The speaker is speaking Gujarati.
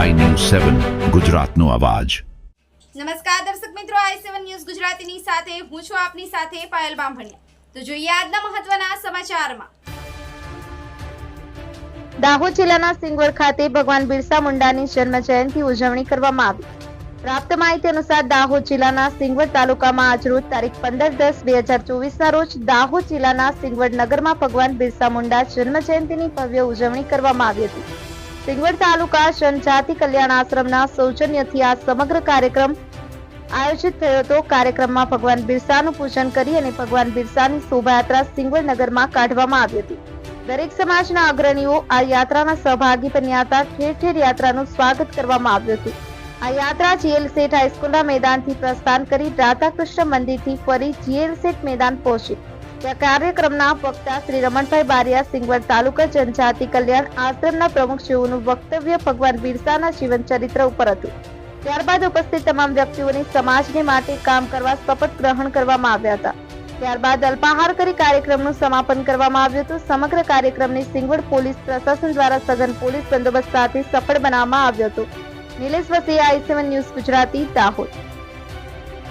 સેવન ગુજરાતનો અવાજ. નમસ્કાર દર્શક મિત્રો આઈ સેવન ન્યૂઝ ગુજરાતીની સાથે હું છું આપની સાથે પાયલ બામભણિયા. તો જોઈએ આજના મહત્વના સમાચારમાં. દાહોદ જિલ્લાના સિંગવડ ખાતે ભગવાન બિરસા મુંડાની જન્મ જયંતિ ઉજવણી કરવામાં આવી. પ્રાપ્ત માહિતી અનુસાર દાહોદ જિલ્લાના સિંગવડ તાલુકામાં આજરોજ તારીખ પંદર દસ બે હજાર ચોવીસના રોજ દાહોદ જિલ્લાના સિંગવડ નગરમાં ભગવાન બિરસા મુંડા જન્મ જયંતિની ભવ્ય ઉજવણી કરવામાં આવી હતી. સિંગવડ તાલુકા જનજાતિ કલ્યાણ આશ્રમના સૌજન્યથી આ સમગ્ર કાર્યક્રમ આયોજિત થયો હતો. કાર્યક્રમમાં ભગવાન બિરસાનું પૂજન કરી અને ભગવાન બિરસાની શોભાયાત્રા સિંગવડ નગરમાં કાઢવામાં આવી હતી. દરેક સમાજના અગ્રણીઓ આ યાત્રામાં સહભાગી બન્યા હતા. ઠેર ઠેર યાત્રાનું સ્વાગત કરવામાં આવ્યું હતું. આ યાત્રા જીએલ સેઠ હાઈસ્કૂલના મેદાનથી પ્રસ્થાન કરી રાધાકૃષ્ણ મંદિરથી ફરી જીએલ સેઠ મેદાન પહોંચી. કાર્યક્રમના વક્તા શ્રી રમણભાઈ બારિયા, સિંગવડ તાલુકા જનજાતિ કલ્યાણ આશ્રમના પ્રમુખ જેઓનું વક્તવ્ય ભગવાન બિરસાના જીવન ચરિત્ર ઉપર હતું. ત્યારબાદ ઉપસ્થિત તમામ વ્યક્તિઓને સમાજને માટે કામ કરવા શપથ ગ્રહણ કરવામાં આવ્યા હતા. ત્યારબાદ અલ્પાહાર કરી કાર્યક્રમનું સમાપન કરવામાં આવ્યું હતું. સમગ્ર કાર્યક્રમને સિંગવડ પોલીસ પ્રશાસન દ્વારા સઘન પોલીસ બંદોબસ્ત સાથે સફળ બનાવવામાં આવ્યો હતો. Nilesh Vasi I seven news Gujarati, Dahod.